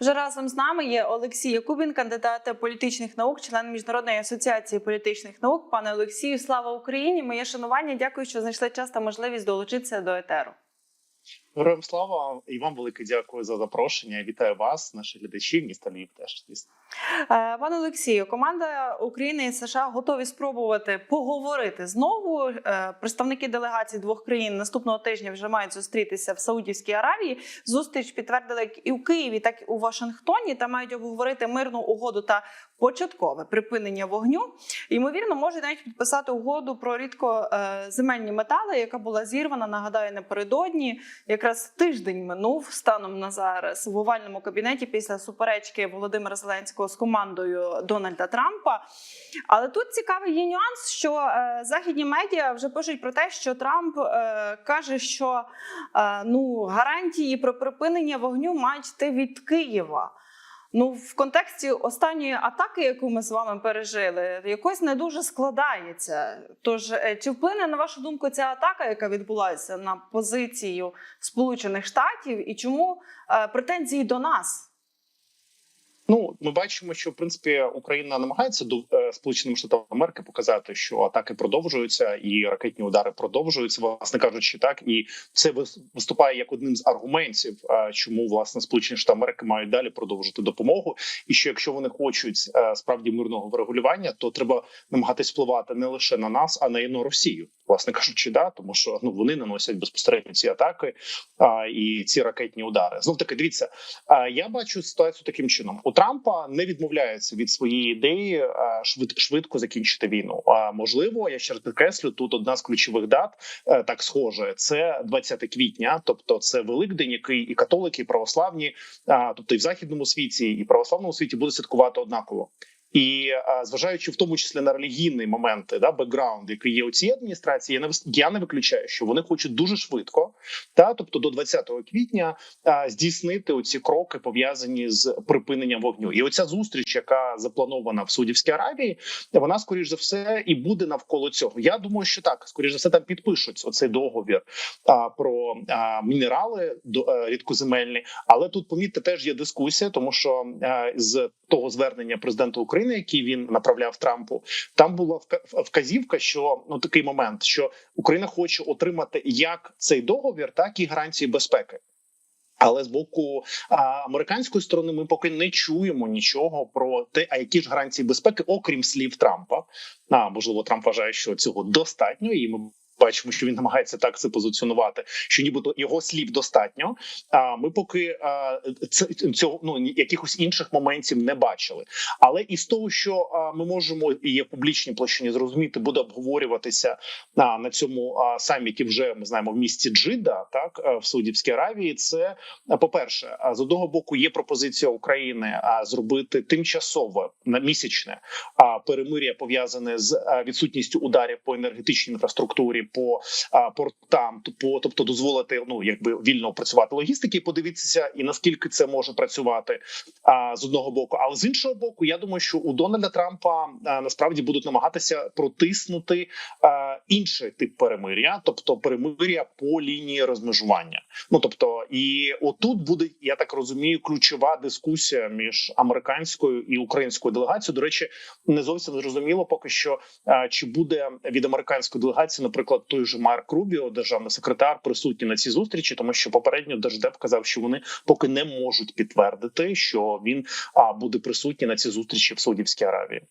Вже разом з нами є Олексій Якубін, кандидат політичних наук, член міжнародної асоціації політичних наук. Пане Олексію, слава Україні! Моє шанування. Дякую, що знайшли час та можливість долучитися до етеру. Героям слава і вам велике дякую за запрошення. Вітаю вас, наші глядачі, міста Львів теж. Е, Пане Олексію, команда України і США готові спробувати поговорити знову. Е, Представники делегацій двох країн наступного тижня вже мають зустрітися в Саудівській Аравії. Зустріч підтвердили як і в Києві, так і у Вашингтоні. Та мають обговорити мирну угоду та початкове припинення вогню. Ймовірно, можуть навіть підписати угоду про рідкоземельні метали, яка була зірвана. Нагадаю, напередодні. Якраз тиждень минув станом на зараз в овальному кабінеті після суперечки Володимира Зеленського з командою Дональда Трампа. Але тут цікавий є нюанс, що е, західні медіа вже пишуть про те, що Трамп е, каже, що е, ну гарантії про припинення вогню мають йти від Києва. Ну, в контексті останньої атаки, яку ми з вами пережили, якось не дуже складається. Тож, е, чи вплине на вашу думку ця атака, яка відбулася на позицію Сполучених Штатів, і чому е, претензії до нас? Ну, ми бачимо, що в принципі Україна намагається до е, Сполученим Штатам Америки показати, що атаки продовжуються і ракетні удари продовжуються, власне кажучи, так і це вис- виступає як одним з аргументів, е, чому власне Сполучені Штати Америки мають далі продовжити допомогу. І що якщо вони хочуть е, справді мирного врегулювання, то треба намагатись впливати не лише на нас, а на Росію, власне кажучи, да, тому що ну вони наносять безпосередньо ці атаки а, і ці ракетні удари. Знов таки, дивіться, а, я бачу ситуацію таким чином: у Трампа не відмовляється від своєї ідеї а, швид, швидко закінчити війну. А можливо, я ще раз підкреслю, тут одна з ключових дат е, так схоже. Це 20 квітня, тобто це Великдень, який і католики, і православні, а, тобто і в західному світі, і православному світі буде святкувати однаково. І зважаючи в тому числі на релігійні моменти, да бекграунд, який є у цій адміністрації, я не я не виключаю, що вони хочуть дуже швидко, та тобто до 20 квітня здійснити оці кроки пов'язані з припиненням вогню. І оця зустріч, яка запланована в Саудівській Аравії, вона скоріш за все і буде навколо цього. Я думаю, що так скоріш за все там підпишуть оцей договір а, про а, мінерали до а, рідкоземельні. Але тут помітьте, теж є дискусія, тому що а, з того звернення президента України, який він направляв Трампу, там була вка- вказівка, що ну такий момент, що Україна хоче отримати як цей договір, так і гарантії безпеки. Але з боку а, американської сторони ми поки не чуємо нічого про те, а які ж гарантії безпеки, окрім слів Трампа. А можливо, Трамп вважає, що цього достатньо, і ми бачимо, що він намагається так це позиціонувати, що нібито його слів достатньо. А ми поки а, цього ну якихось інших моментів не бачили. Але із того, що а, ми можемо і є в публічній площині зрозуміти, буде обговорюватися а, на цьому а, саміті. Вже ми знаємо в місті Джида, так в Саудівській Аравії. Це по-перше, а, з одного боку є пропозиція України а, зробити тимчасове на місячне перемир'я пов'язане з відсутністю ударів по енергетичній інфраструктурі, по а, портам, по тобто дозволити ну якби вільно працювати логістики. Подивитися, і наскільки це може працювати а, з одного боку, але з іншого боку, я думаю, що у Дональда Трампа а, насправді будуть намагатися протиснути а, інший тип перемир'я, тобто перемир'я по лінії розмежування. Ну тобто, і отут буде, я так розумію, ключова дискусія між американською і українською делегацією. До речі, не зовсім зрозуміло поки що, а, чи буде від американської делегації, наприклад, той же Марк Рубіо, державний секретар, присутній на цій зустрічі, тому що попередньо держдеп казав, що вони поки не можуть підтвердити, що він а, буде присутній на цій зустрічі в Саудівській Аравії.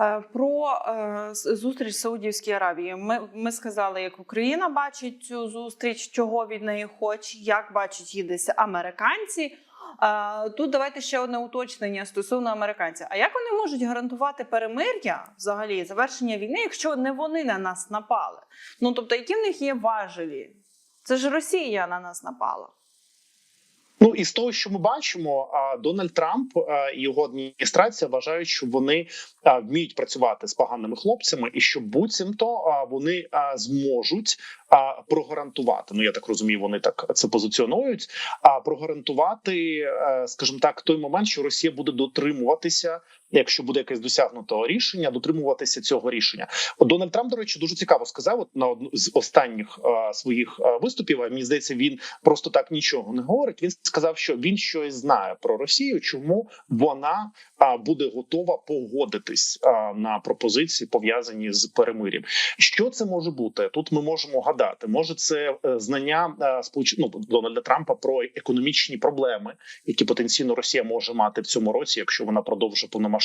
Е, Про е, зустріч в Саудівській Аравії. Ми, ми сказали, як Україна бачить цю зустріч, чого від неї хоче, як бачать десь американці. Тут давайте ще одне уточнення стосовно американців. А як вони можуть гарантувати перемир'я взагалі завершення війни, якщо не вони на нас напали? Ну тобто, які в них є важелі? Це ж Росія на нас напала. Ну і з того, що ми бачимо, Дональд Трамп і його адміністрація вважають, що вони вміють працювати з поганими хлопцями, і що буцімто вони зможуть прогарантувати. Ну я так розумію, вони так це позиціонують. А прогарантувати, е, скажімо так, той момент, що Росія буде дотримуватися якщо буде якесь досягнуто рішення, дотримуватися цього рішення. От Дональд Трамп, до речі, дуже цікаво сказав от на одну з останніх е, своїх е, виступів. А мені здається, він просто так нічого не говорить. Він сказав, що він щось знає про Росію, чому вона а, буде готова погодитись а, на пропозиції пов'язані з перемир'ям. Що це може бути? Тут ми можемо гадати. Може, це е, знання е, сполуч... ну, Дональда Трампа про економічні проблеми, які потенційно Росія може мати в цьому році, якщо вона продовжить повномасштабну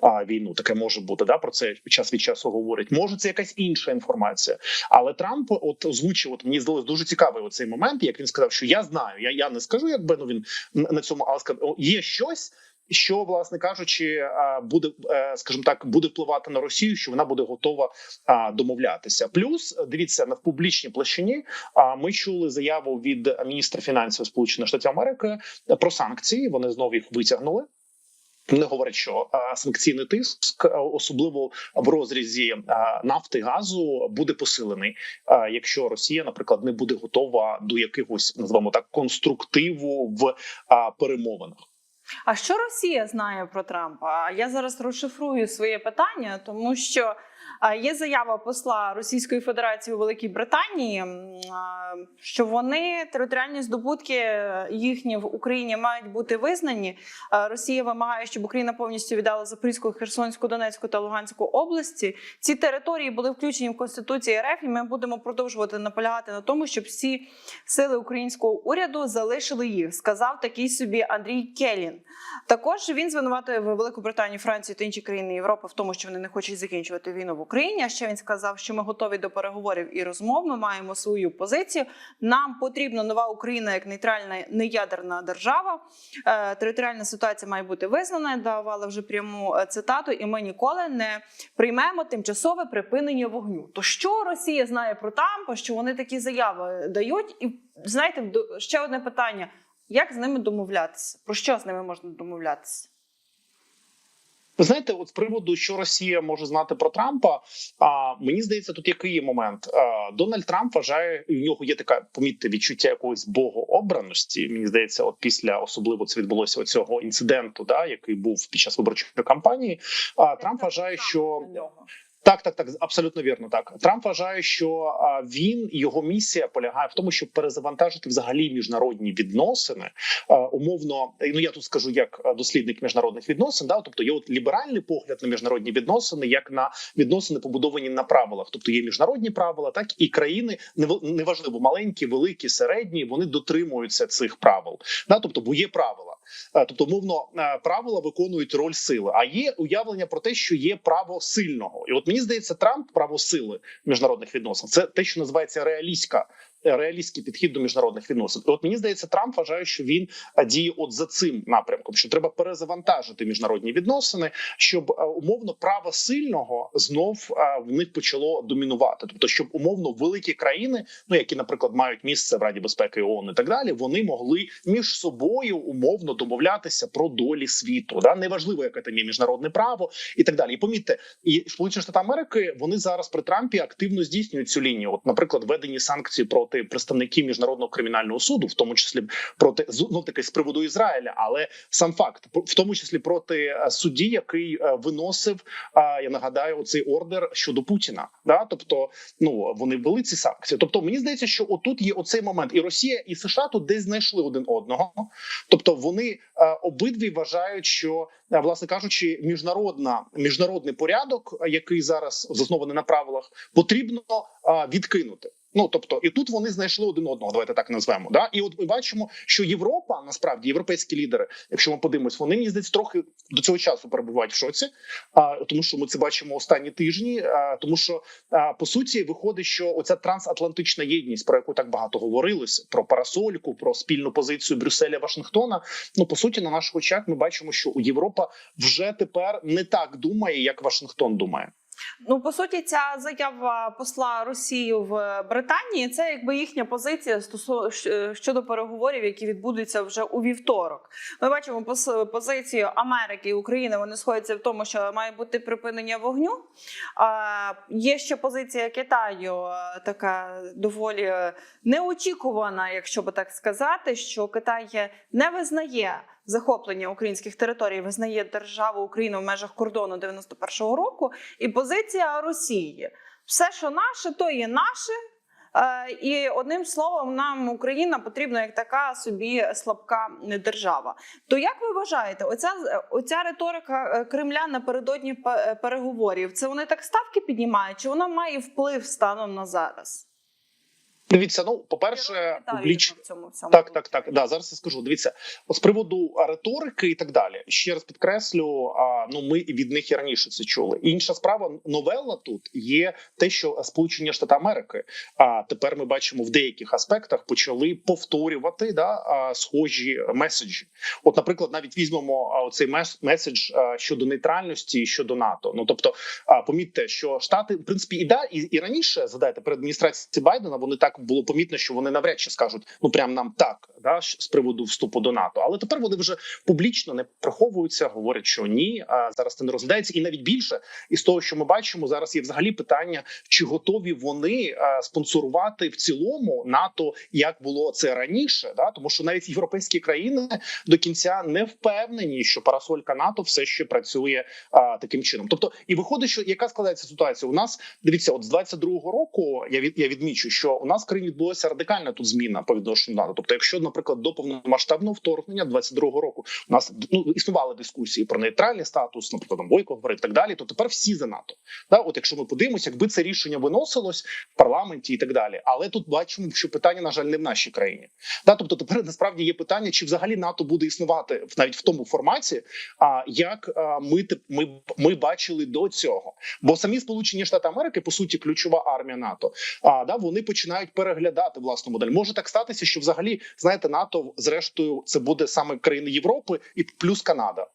а, війну. Таке може бути. Да, про це час від часу говорять. Може, це якась інша інформація. Але Трамп от озвучив, от мені здалось дуже цікавий оцей момент, як він сказав, що я знаю, я, я не скажу, якби ну він на цьому, але сказав, є щось. Що, власне кажучи, буде, е, скажімо так, буде впливати на Росію, що вона буде готова домовлятися. Плюс дивіться на публічній площині. А ми чули заяву від міністра фінансів Сполучених Штатів Америки про санкції. Вони знову їх витягнули. Вони говорить, що санкційний тиск, особливо в розрізі нафти газу, буде посилений, якщо Росія, наприклад, не буде готова до якихось називаємо так конструктиву в перемовинах. А що Росія знає про Трампа? Я зараз розшифрую своє питання, тому що є заява посла Російської Федерації у Великій Британії, що вони територіальні здобутки їхні в Україні мають бути визнані. Росія вимагає, щоб Україна повністю віддала Запорізьку, Херсонську, Донецьку та Луганську області. Ці території були включені в Конституцію РФ, і ми будемо продовжувати наполягати на тому, щоб всі сили українського уряду залишили їх. Сказав такий собі Андрій Келін. Також він звинуватив Велику Британію, Францію та інші країни Європи в тому, що вони не хочуть закінчувати війну в Україні. А ще він сказав, що ми готові до переговорів і розмов. Ми маємо свою позицію. Нам потрібна нова Україна як нейтральна неядерна держава. Е, територіальна ситуація має бути визнана. Давала вже пряму е, цитату, і ми ніколи не приймемо тимчасове припинення вогню. То що Росія знає про Трампа, що вони такі заяви дають? І знаєте, ще одне питання: як з ними домовлятися? Про що з ними можна домовлятися? Ви знаєте, от з приводу, що Росія може знати про Трампа, а мені здається, тут який момент. А, Дональд Трамп вважає, і в нього є така помітьте відчуття якоїсь богообраності. Мені здається, от після особливо це відбулося цього інциденту, да який був під час виборчої кампанії. А Трамп вважає, що так, так, так, абсолютно вірно. Так Трамп вважає, що він його місія полягає в тому, щоб перезавантажити взагалі міжнародні відносини. Умовно, ну я тут скажу як дослідник міжнародних відносин. Да, тобто є от ліберальний погляд на міжнародні відносини, як на відносини побудовані на правилах. Тобто є міжнародні правила, так і країни нев- неважливо маленькі, великі, середні. Вони дотримуються цих правил. Да, тобто, бо є правила. Е, Тобто, мовно, е, правила виконують роль сили. А є уявлення про те, що є право сильного, і от мені здається, Трамп право сили міжнародних відносин. Це те, що називається реалістська. Реалістський підхід до міжнародних відносин. І От мені здається, Трамп вважає, що він е, діє от за цим напрямком, що треба перезавантажити міжнародні відносини, щоб е, умовно право сильного знов е, в них почало домінувати. Тобто, щоб умовно великі країни, ну які, наприклад, мають місце в Раді безпеки ООН і так далі, вони могли між собою умовно домовлятися про долі світу. Да, неважливо, яке там є міжнародне право і так далі. І помітьте, і Сполучені Штати Америки вони зараз при Трампі активно здійснюють цю лінію. От, наприклад, введені санкції проти представників міжнародного кримінального суду, в тому числі проти ну таки з приводу Ізраїля, але сам факт, в тому числі проти е, судді, який е, виносив, е, я нагадаю, цей ордер щодо Путіна. Да, тобто, ну вони ввели ці санкції. Тобто, мені здається, що отут є оцей момент, і Росія і США тут десь знайшли один одного. Тобто, вони обидві вважають, що власне кажучи, міжнародна міжнародний порядок, який зараз заснований на правилах, потрібно відкинути. Ну тобто, і тут вони знайшли один одного. Давайте так назвемо. Да, і от ми бачимо, що Європа насправді європейські лідери, якщо ми подивимось, вони мені здається трохи до цього часу перебувають в шоці, а тому, що ми це бачимо останні тижні. А, тому що а, по суті виходить, що оця трансатлантична єдність, про яку так багато говорилось, про парасольку, про спільну позицію Брюсселя Вашингтона. Ну по суті, на наших очах ми бачимо, що Європа вже тепер не так думає, як Вашингтон думає. Ну, по суті, ця заява посла Росії в Британії це якби їхня позиція стосовно щодо переговорів, які відбудуться вже у вівторок. Ми бачимо позицію Америки і України. Вони сходяться в тому, що має бути припинення вогню. А є ще позиція Китаю, е, така доволі неочікувана, якщо би так сказати, що Китай не визнає захоплення українських територій визнає державу Україну в межах кордону 91-го року, і позиція Росії. Все, що наше, то є наше. Е, І одним словом, нам Україна потрібна як така собі слабка держава. То як ви вважаєте, оця оця риторика е, Кремля напередодні пе- переговорів? Це вони так ставки піднімають? Чи вона має вплив станом на зараз? Дивіться, ну по перше, публіч... в цьому всьому. Так, так, так. Да, зараз я скажу. Дивіться, з приводу риторики і так далі. Ще раз підкреслю. Ну ми від них і раніше це чули. Інша справа новела тут є те, що Сполучені Штати Америки. А тепер ми бачимо в деяких аспектах почали повторювати да схожі меседжі. От, наприклад, навіть візьмемо а, оцей меседж щодо нейтральності щодо НАТО. Ну тобто, помітьте, що штати в принципі і да і, і раніше задайте перед адміністрацією Байдена. Вони так було помітно, що вони навряд чи скажуть ну прям нам так, да з приводу вступу до НАТО. Але тепер вони вже публічно не приховуються, говорять, що ні, зараз це не розглядається, і навіть більше із того, що ми бачимо, зараз є взагалі питання, чи готові вони спонсорувати в цілому НАТО, як було це раніше, да тому що навіть європейські країни до кінця не впевнені, що парасолька НАТО все ще працює а, таким чином. Тобто, і виходить, що яка складається ситуація? У нас дивіться, от з 22-го року я від я відмічу, що у нас в країні відбулася радикальна тут зміна по відношенню НАТО. Тобто, якщо, наприклад, до повномасштабного вторгнення 22-го року у нас ну існували дискусії про нейтральний статус, наприклад, там Бойко говорив і так далі. То тепер всі за НАТО. Да, от якщо ми подивимося, якби це рішення виносилось в парламенті і так далі. Але тут бачимо, що питання на жаль не в нашій країні. Да, тобто тепер насправді є питання, чи взагалі НАТО буде існувати навіть в тому форматі, а як ми ми, ми бачили до цього. Бо самі Сполучені Штати Америки, по суті, ключова армія НАТО. А да вони починають переглядати власну модель. Може так статися, що взагалі знаєте, НАТО зрештою це буде саме країни Європи і плюс Канада.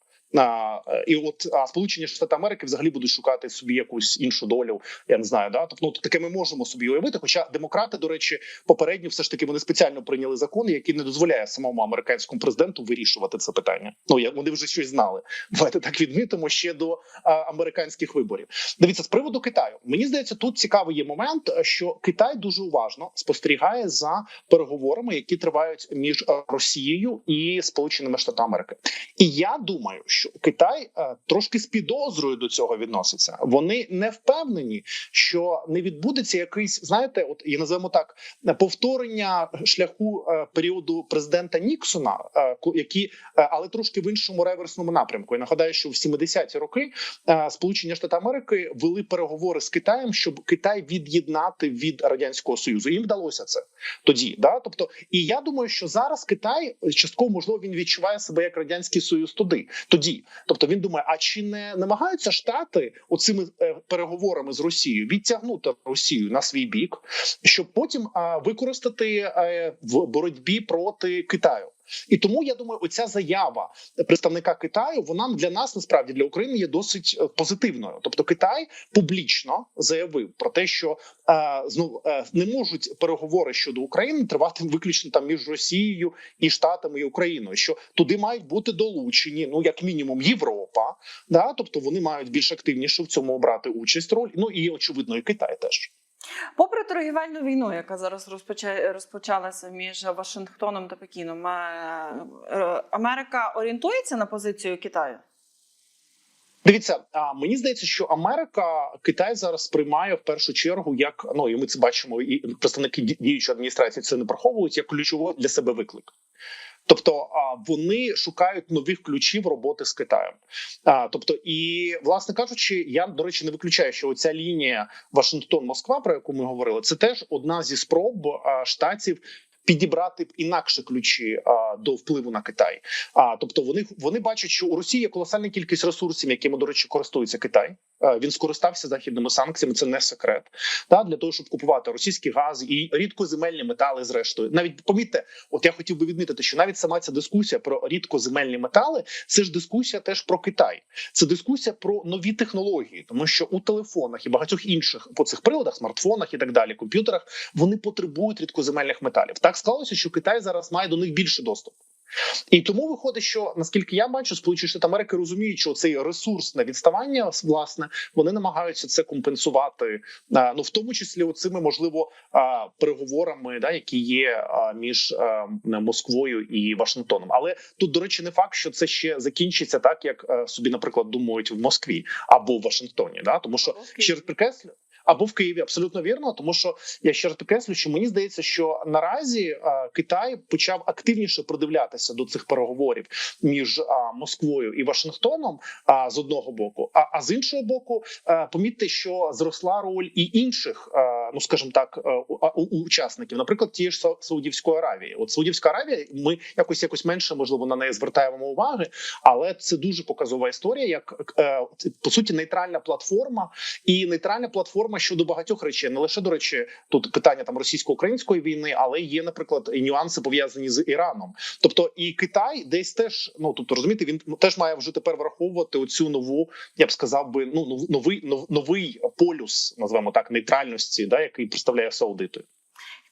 І от а Сполучені Штати Америки взагалі будуть шукати собі якусь іншу долю. Я не знаю, да тобто ну, таке ми можемо собі уявити. Хоча демократи, до речі, попередньо все ж таки вони спеціально прийняли закон, який не дозволяє самому американському президенту вирішувати це питання. Ну я вони вже щось знали. Давайте так відмітимо ще до а, американських виборів. Дивіться з приводу Китаю. Мені здається, тут цікавий є момент, що Китай дуже уважно спостерігає за переговорами, які тривають між Росією і Сполученими Штатами Америки. І я думаю, що Китай е, трошки з підозрою до цього відноситься. Вони не впевнені, що не відбудеться якийсь, знаєте, от і називаємо так повторення шляху е, періоду президента Ніксона, е, які але трошки в іншому реверсному напрямку. Я нагадаю, що в 70-ті роки Сполучені Штати Америки вели переговори з Китаєм, щоб Китай від'єднати від радянського союзу. Їм вдалося це тоді. Да, тобто, і я думаю, що зараз Китай частково можливо він відчуває себе як радянський союз туди. тоді. Тоді, тобто він думає, а чи не намагаються штати оцими е, переговорами з Росією відтягнути Росію на свій бік, щоб потім використати е, в боротьбі проти Китаю. І тому я думаю, оця заява представника Китаю вона для нас насправді для України є досить е, позитивною. Тобто, Китай публічно заявив про те, що е, знов е, не можуть переговори щодо України тривати виключно там між Росією і Штатами і Україною. Що туди мають бути долучені, ну як мінімум, Європа, да, тобто вони мають більш активніше в цьому брати участь роль. Ну і очевидно, і Китай теж. Попри торгівельну війну, яка зараз розпочалася між Вашингтоном та Пекіном, е, е, Америка орієнтується на позицію Китаю? Дивіться, мені здається, що Америка Китай зараз сприймає в першу чергу як ну і ми це бачимо, і представники діючої адміністрації це не приховують як ключовий для себе виклик. Тобто вони шукають нових ключів роботи з Китаєм. Тобто, і власне кажучи, я до речі не виключаю, що оця лінія Вашингтон-Москва, про яку ми говорили, це теж одна зі спроб штатів. Підібрати б інакше ключі а, до впливу на Китай. А тобто, вони вони бачать, що у Росії є колосальна кількість ресурсів, якими до речі користується Китай. А, він скористався західними санкціями. Це не секрет. Та для того, щоб купувати російський газ і рідкоземельні метали. Зрештою, навіть помітьте, от я хотів би відмітити, що навіть сама ця дискусія про рідкоземельні метали це ж дискусія теж про Китай. Це дискусія про нові технології, тому що у телефонах і багатьох інших по цих приладах, смартфонах і так далі, комп'ютерах вони потребують рідкоземельних металів. Так склалося, що Китай зараз має до них більше доступу. І тому виходить, що наскільки я бачу, Сполучені Штати Америки розуміють, що цей ресурсне відставання власне вони намагаються це компенсувати. Ну в тому числі оцими можливо переговорами, да, які є між Москвою і Вашингтоном. Але тут, до речі, не факт, що це ще закінчиться так, як собі, наприклад, думають в Москві або в Вашингтоні. Да, тому що ще раз підкреслю. Або в Києві абсолютно вірно, тому що я ще раз підкреслю, що мені здається, що наразі а, Китай почав активніше придивлятися до цих переговорів між а, Москвою і Вашингтоном. А з одного боку, а, з іншого боку, помітьте, що зросла роль і інших, ну скажімо так, учасників, наприклад, тієї ж Саудівської Аравії. От Саудівська Аравія, ми якось якось менше можливо на неї звертаємо уваги, але це дуже показова історія, як е, по суті нейтральна платформа і нейтральна платформа щодо багатьох речей, не лише до речі, тут питання там російсько-української війни, але є, наприклад, і нюанси пов'язані з Іраном. Тобто, і Китай десь теж ну тобто розумієте, він теж має вже тепер враховувати оцю нову, я б сказав би, ну новий нов- новий полюс, назвемо так, нейтральності, да, який представляє Саудити.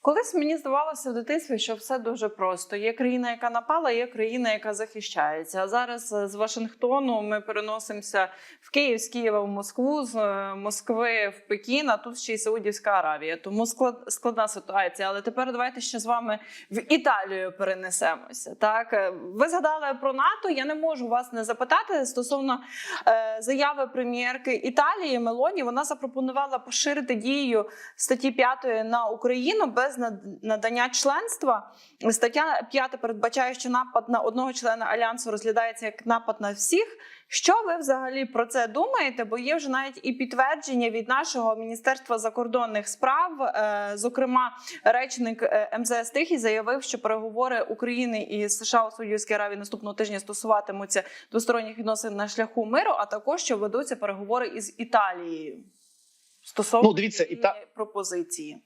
Колись мені здавалося в дитинстві, що все дуже просто. Є країна, яка напала, є країна, яка захищається. А зараз е, з Вашингтону ми переносимося в Київ, з Києва в Москву, з е, Москви в Пекін, а тут ще й Саудівська Аравія. Тому склад, складна ситуація. Але тепер давайте ще з вами в Італію перенесемося. Так, Е, ви згадали про НАТО. Я не можу вас не запитати стосовно е, заяви прем'єрки Італії Мелоні. Вона запропонувала поширити дію статті 5 на Україну без над- надання членства. Стаття 5 передбачає, що напад на одного члена альянсу розглядається як напад на всіх. Що ви взагалі про це думаєте? Бо є вже навіть і підтвердження від нашого міністерства закордонних справ. Е, Зокрема, речник е, МЗС Тихий заявив, що переговори України і США у Саудівській Аравії наступного тижня стосуватимуться двосторонніх відносин на шляху миру, а також що ведуться переговори із Італією стосовно Ну, дивіться, Іта- пропозиції.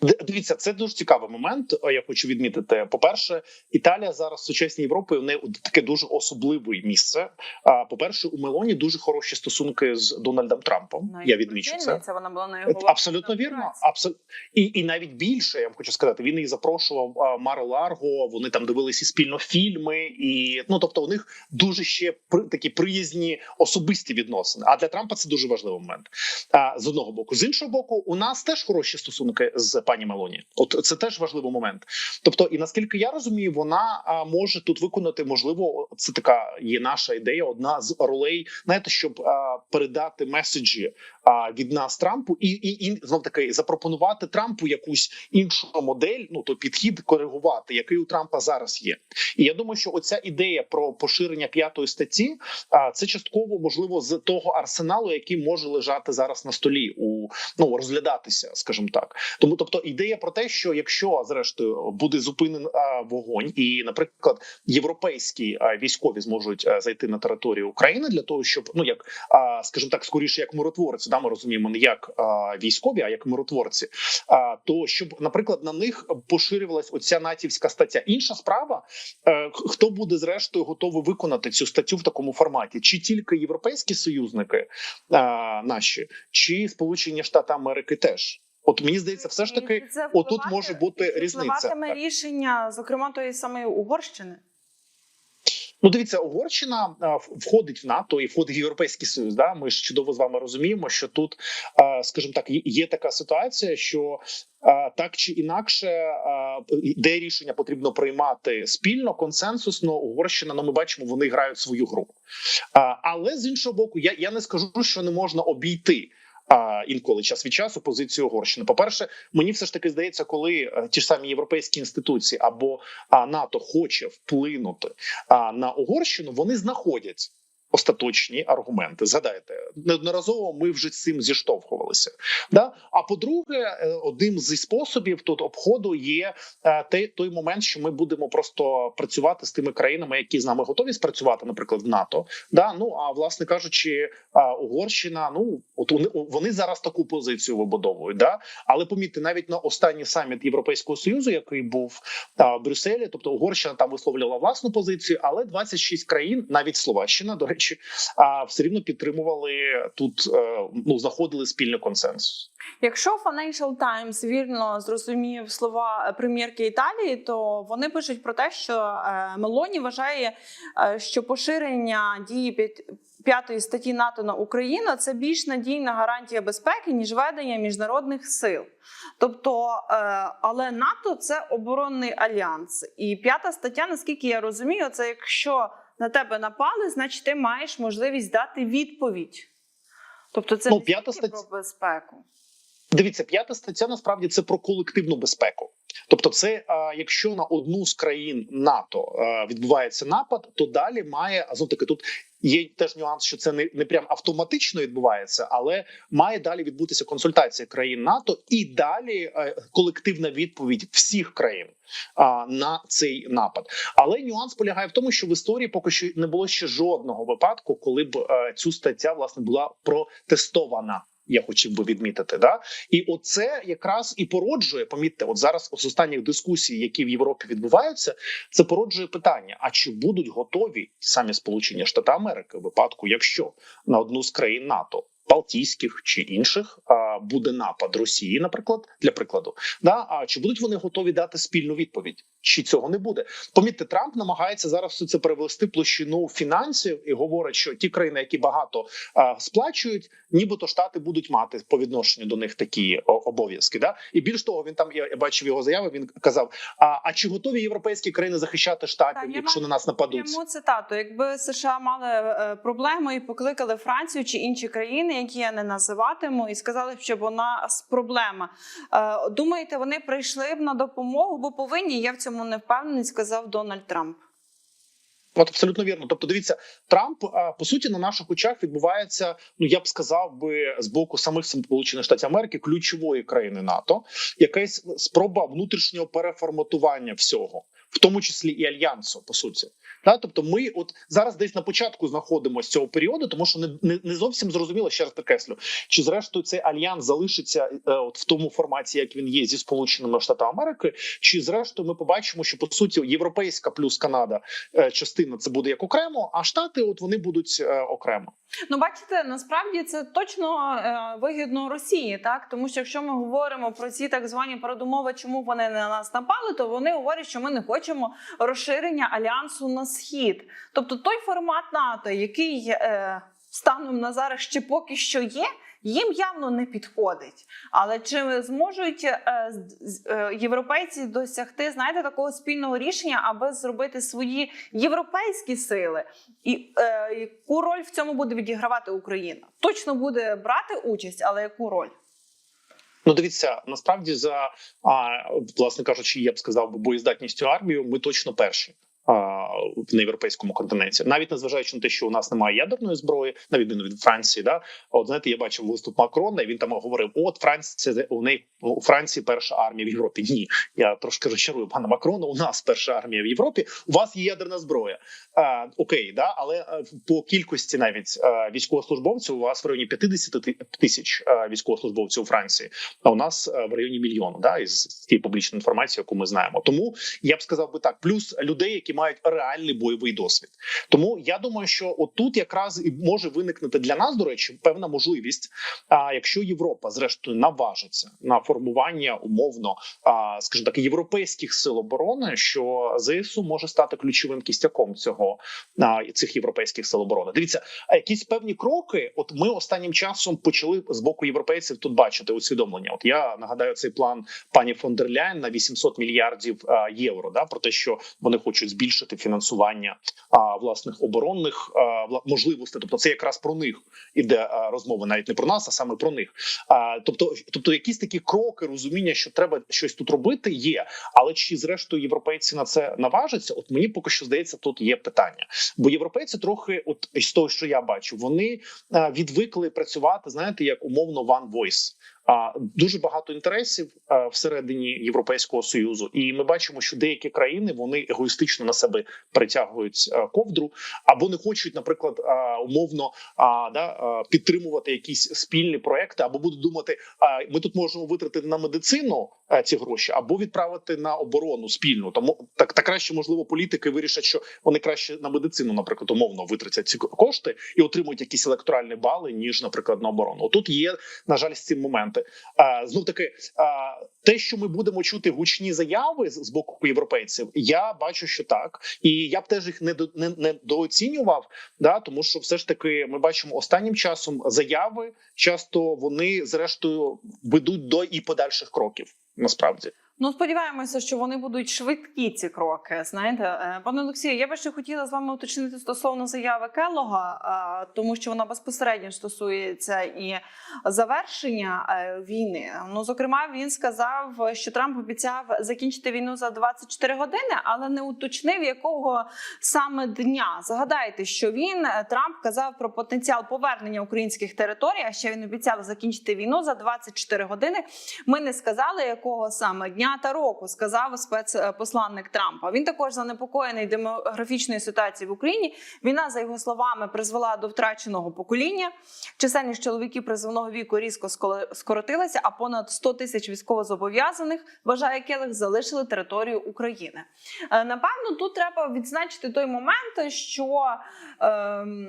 Дивіться, це дуже цікавий момент. е, Я хочу відмітити. По перше, Італія зараз в сучасній Європі в неї таке дуже особливе місце. А по перше, у Мелоні дуже хороші стосунки з Дональдом Трампом. Я відмічу це. Це вона була на його Абсолютно вірно. Абсолютно і, і навіть більше я вам хочу сказати. Він її запрошував а, Маро Ларго. Вони там дивилися спільно фільми, і ну тобто у них дуже ще при такі приязні особисті відносини. А для Трампа це дуже важливий момент. А з одного боку, з іншого боку, у нас теж хороші стосунки з пані Мелоні. От це теж важливий момент. Тобто, і наскільки я розумію, вона може тут виконати можливо. Це така є наша ідея. Одна з ролей, знаєте, щоб передати меседжі від нас Трампу, і, і, і знов таки запропонувати Трампу якусь іншу модель, ну то підхід коригувати, який у Трампа зараз є. І я думаю, що оця ідея про поширення п'ятої статті, а це частково можливо з того арсеналу, який може лежати зараз на столі, у ну розглядатися, скажімо так. Тому, тобто, ідея про те, що якщо зрештою буде зупинений вогонь, і, наприклад, європейські військові зможуть а, зайти на територію України для того, щоб ну як скажімо так, скоріше як миротворці, да, ми розуміємо не як а, військові, а як миротворці. А то щоб, наприклад, на них поширювалась оця натівська стаття. Інша справа, е, х- хто буде зрештою готовий виконати цю статтю в такому форматі, чи тільки європейські союзники а, наші, чи Сполучені Штати Америки теж. От мені здається, все ж таки, це отут може бути різниця. рішення, зокрема тої самої Угорщини. Ну, дивіться, Угорщина входить в НАТО і входить в Європейський Союз. Да, ми ж чудово з вами розуміємо, що тут, скажімо так, є- така ситуація, що так чи інакше, де рішення потрібно приймати спільно, консенсусно. Угорщина, ну ми бачимо, вони грають свою гру. Але з іншого боку, я, я не скажу, що не можна обійти. А інколи час від часу позицію Угорщини. По перше, мені все ж таки здається, коли е, ті ж самі європейські інституції або НАТО хоче вплинути на Угорщину, вони знаходять. Остаточні аргументи. Згадайте, неодноразово ми вже з цим зіштовхувалися. Да? А по-друге, е, одним зі способів тут обходу є е, те- той момент, що ми будемо просто працювати з тими країнами, які з нами готові спрацювати, наприклад, в НАТО. Да? Ну а власне кажучи, Угорщина, ну от вони, зараз таку позицію вибудовують. Да? Але помітьте, навіть на останній саміт Європейського союзу, який був в Брюсселі, тобто Угорщина там висловлювала власну позицію, але 26 країн, навіть Словаччина, до речі, речі, а все рівно підтримували тут. е, Ну знаходили спільний консенсус. Якщо Financial Times вірно зрозумів слова прем'єрки Італії, то вони пишуть про те, що е, Мелоні вважає, е, що поширення дії п'ять- п'ятої статті НАТО на Україну це більш надійна гарантія безпеки ніж ведення міжнародних сил. Тобто, е, але НАТО це оборонний альянс, і п'ята стаття, наскільки я розумію, це якщо на тебе напали, значить ти маєш можливість дати відповідь. Тобто, це Ну, не стаття- про безпеку. Дивіться, п'ята стаття насправді це про колективну безпеку. Тобто, це якщо на одну з країн НАТО відбувається напад, то далі має знов таки тут. Є теж нюанс, що це не, не прям автоматично відбувається, але має далі відбутися консультація країн НАТО і далі е, колективна відповідь всіх країн а, на цей напад. Але нюанс полягає в тому, що в історії поки що не було ще жодного випадку, коли б е, цю стаття власне була протестована. Я хотів би відмітити, да і оце якраз і породжує. Помітьте, от зараз з останніх дискусій, які в Європі відбуваються, це породжує питання: а чи будуть готові самі Сполучені Штати Америки в випадку, якщо на одну з країн НАТО, Балтійських чи інших, буде напад Росії, наприклад, для прикладу, да а чи будуть вони готові дати спільну відповідь? Чи цього не буде? Помітьте, Трамп намагається зараз все це перевести в площину фінансів і говорить, що ті країни, які багато а, сплачують, нібито штати будуть мати по відношенню до них такі обов'язки. Да, і більш того, він там я, бачив його заяви. Він казав: А, а чи готові європейські країни захищати штатів, Так, якщо на нас нападуть? Пряму цитату: якби США мали е, проблему і покликали Францію чи інші країни, які я не називатиму, і сказали що вона з проблема. Е, Думаєте, вони прийшли б на допомогу, бо повинні? Я в цьому не впевнений, сказав Дональд Трамп. От абсолютно вірно. Тобто, дивіться, Трамп по суті на наших очах відбувається. Ну я б сказав би з боку самих Сполучених Штатів Америки, ключової країни НАТО, якась спроба внутрішнього переформатування всього, в тому числі і альянсу, по суті. Да? Тобто, ми от зараз десь на початку знаходимося цього періоду, тому що не, не, не зовсім зрозуміло ще раз підкреслю, чи зрештою цей альянс залишиться е, от в тому форматі, як він є зі Сполученими Штатами Америки, чи зрештою ми побачимо, що по суті європейська плюс Канада е, частина це буде як окремо, а штати от вони будуть е, окремо. Ну, бачите, насправді це точно е, вигідно Росії, так тому що якщо ми говоримо про ці так звані передумови, чому вони на нас напали, то вони говорять, що ми не хочемо розширення альянсу на схід. Тобто той формат НАТО, який е, станом на зараз ще поки що є. Їм явно не підходить, але чи зможуть е, е, європейці досягти знаєте такого спільного рішення, аби зробити свої європейські сили, і е, яку роль в цьому буде відігравати Україна? Точно буде брати участь, але яку роль? Ну, дивіться, насправді за власне кажучи, я б сказав, боєздатністю армії ми точно перші. На європейському континенті, навіть незважаючи на те, що у нас немає ядерної зброї, на відміну від Франції, да от знаєте, я бачив виступ Макрона. і Він там говорив: от Франція у неї у Франції перша армія в Європі. Ні, я трошки розчарую пана Макрона. У нас перша армія в Європі. У вас є ядерна зброя. А, окей, да, але е, по кількості навіть е, військовослужбовців у вас в районі 50 тисяч е, військовослужбовців у Франції. А у нас в районі мільйону, да, із тієї публічної інформації, яку ми знаємо. Тому я б сказав би так: плюс людей, які мають реальний бойовий досвід. Тому я думаю, що отут якраз і може виникнути для нас, до речі, певна можливість. А якщо Європа, зрештою, наважиться на формування умовно, а скажімо так, європейських сил оборони, що ЗСУ може стати ключовим кістяком цього а, цих європейських сил оборони. Дивіться, а якісь певні кроки. От ми останнім часом почали з боку європейців тут бачити усвідомлення. От я нагадаю цей план пані фон дер Ляйн на 800 мільярдів євро. Да про те, що вони хочуть збільшити фінансування а, власних оборонних а, можливостей. Тобто, це якраз про них іде розмова, навіть не про нас, а саме про них. А, тобто, тобто, якісь такі кроки, розуміння, що треба щось тут робити, є. Але чи зрештою європейці на це наважаться? От мені поки що здається, тут є питання. Бо європейці трохи, от з того, що я бачу, вони відвикли працювати, знаєте, як умовно one voice. Дуже багато інтересів всередині Європейського союзу, і ми бачимо, що деякі країни вони егоїстично на себе притягують ковдру або не хочуть, наприклад, умовно а, да, підтримувати якісь спільні проекти, або будуть думати, ми тут можемо витратити на медицину ці гроші, або відправити на оборону спільну. Тому так та краще можливо політики вирішать, що вони краще на медицину, наприклад, умовно витратять ці кошти і отримують якісь електоральні бали, ніж, наприклад, на оборону. Тут є на жаль з цим моменти. А, знов таки, те, що ми будемо чути гучні заяви з боку європейців, я бачу, що так, і я б теж їх не до не, не дооцінював. Да, тому що все ж таки ми бачимо останнім часом заяви. Часто вони зрештою ведуть до і подальших кроків. Насправді. Ну, сподіваємося, що вони будуть швидкі ці кроки. Знаєте, Е, пане Олексію, я би ще хотіла з вами уточнити стосовно заяви Келлога, е, тому що вона безпосередньо стосується і завершення е, війни. Ну, зокрема, він сказав, що Трамп обіцяв закінчити війну за 24 години, але не уточнив якого саме дня. Згадайте, що він Трамп казав про потенціал повернення українських територій. А ще він обіцяв закінчити війну за 24 години. Ми не сказали, якого саме дня та року сказав спецпосланник Трампа. Він також занепокоєний демографічною ситуацією в Україні. Війна, за його словами, призвела до втраченого покоління. Чисельність чоловіків призовного віку різко скоротилася, а понад 100 тисяч військовозобов'язаних вважає Келех залишили територію України. Е, Напевно, тут треба відзначити той момент, що ем,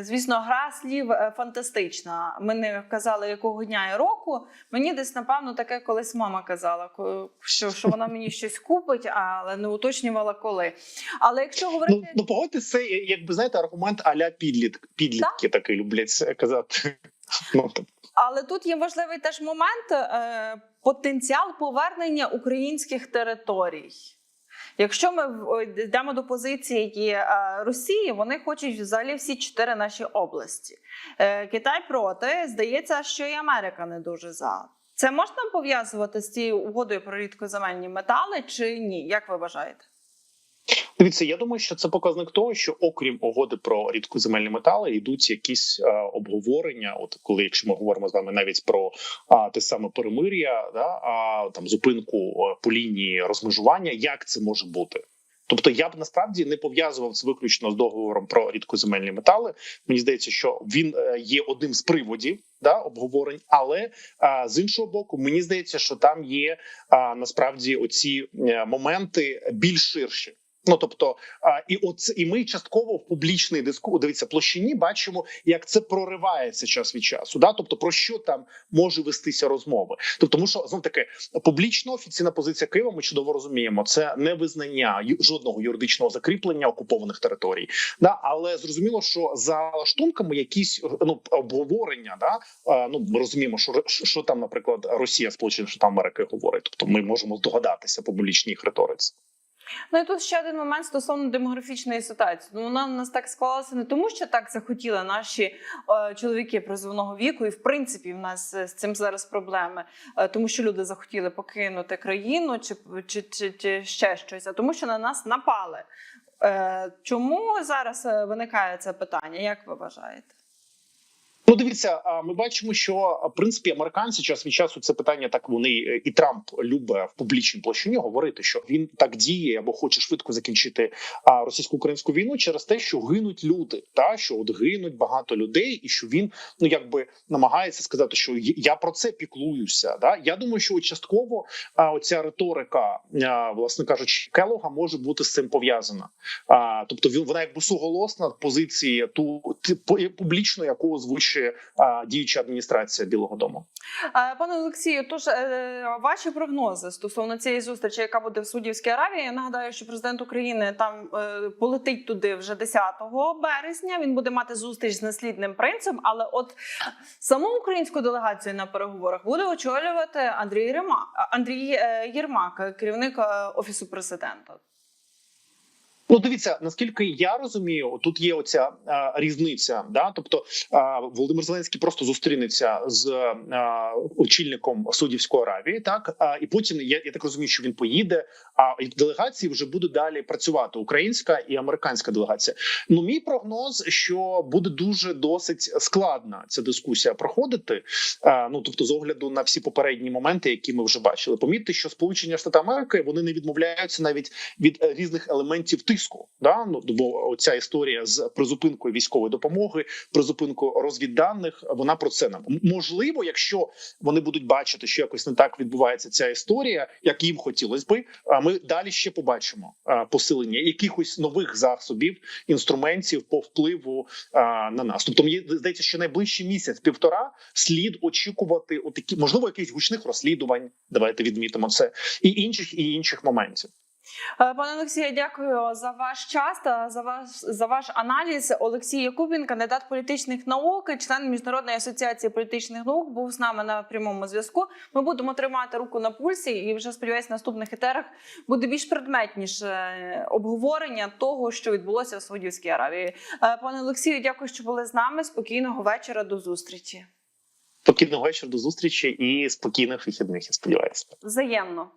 звісно, гра слів е, фантастична. Ми не казали, якого дня і року. Мені десь, напевно, таке колись мама казала, що, що вона мені щось купить, але не уточнювала коли. Але якщо говорити. Ну, ну погодьтесь, це якби знаєте аргумент аля підлітк. Підлітки таки люблять казати. Ну. Але тут є важливий теж момент е, потенціал повернення українських територій. Якщо ми йдемо до позиції е, Росії, вони хочуть взагалі всі чотири наші області. Е, Китай проти, здається, що і Америка не дуже за. Це можна пов'язувати з цією угодою про рідкоземельні метали чи ні? Як ви вважаєте? Дивіться, я думаю, що це показник того, що окрім угоди про рідкоземельні метали, йдуть якісь е, обговорення. От коли, якщо ми говоримо з вами навіть про а, те саме перемир'я, да а там зупинку е, по лінії розмежування, як це може бути? Тобто я б насправді не пов'язував це виключно з договором про рідкоземельні метали. Мені здається, що він е, є одним з приводів да обговорень, але а, з іншого боку, мені здається, що там є а, насправді оці е, моменти більш ширші. Ну тобто, а, і оце і ми частково в публічний дискус, дивіться, площині бачимо, як це проривається час від часу. Да, тобто про що там може вестися розмови. Тобто, тому що знов таки публічно офіційна позиція Києва. Ми чудово розуміємо, це не визнання жодного юридичного закріплення окупованих територій. Да, але зрозуміло, що за лаштунками якісь ну обговорення, да ну ми розуміємо, що що там, наприклад, Росія, Сполучені Штати Америки говорить. Тобто, ми можемо здогадатися по публічній їх риториці. Ну і тут ще один момент стосовно демографічної ситуації. Ну вона в нас так склалася не тому, що так захотіли наші е, чоловіки призовного віку, і в принципі в нас е, з цим зараз проблеми, е, тому що люди захотіли покинути країну чи, чи, чи, чи ще щось, а тому, що на нас напали. Е, чому зараз е, виникає це питання? Як ви вважаєте? Ну, дивіться, ми бачимо, що в принципі американці час від часу це питання так вони е, і Трамп любить в публічній площині говорити, що він так діє або хоче швидко закінчити російсько-українську війну через те, що гинуть люди, та що от гинуть багато людей, і що він ну якби намагається сказати, що «Я- про це піклуюся. Да? Я думаю, що частково оця риторика, власне кажучи, Келога може бути з цим пов'язана. А, тобто він вона якби суголосна позиції ту публічно, яку озвучує а, діюча адміністрація Білого Дому. Пане Олексію, тож е, ваші прогнози стосовно цієї зустрічі, яка буде в Саудівській Аравії. Я нагадаю, що президент України там е, полетить туди вже 10 березня. Він буде мати зустріч з наслідним принцем. Але от саму українську делегацію на переговорах буде очолювати Андрій Єрмак, Андрій е, Єрмак, керівник офісу президента. Ну, дивіться, наскільки я розумію, тут є оця а, різниця. Да? Тобто а, Володимир Зеленський просто зустрінеться з а, очільником Саудівської Аравії, так а, і потім я, я так розумію, що він поїде. А і делегації вже будуть далі працювати українська і американська делегація. Ну, мій прогноз, що буде дуже досить складна ця дискусія проходити. А, ну тобто, з огляду на всі попередні моменти, які ми вже бачили, помітьте, що Сполучені Штати Америки вони не відмовляються навіть від е, різних елементів тиску. Да? Ну бо оця історія з призупинкою військової допомоги, призупинкою розвідданих, вона про це нам можливо, якщо вони будуть бачити, що якось не так відбувається ця історія, як їм хотілося би. А ми далі ще побачимо посилення якихось нових засобів, інструментів по впливу на нас. Тобто, мені здається, що найближчий місяць півтора слід очікувати отакі, можливо, якихось гучних розслідувань. Давайте відмітимо це і інших і інших моментів. Е, Пане Олексію, дякую за ваш час та за ваш за ваш аналіз. Олексій Якубін, кандидат політичних наук, член міжнародної асоціації політичних наук, був з нами на прямому зв'язку. Ми будемо тримати руку на пульсі, і вже сподіваюся, в наступних етерах буде більш предметніше обговорення того, що відбулося в Саудівській Аравії. Е, Пане Олексію, дякую, що були з нами. Спокійного вечора. До зустрічі. Спокійного вечора, до зустрічі і спокійних вихідних. Я сподіваюся. Взаємно.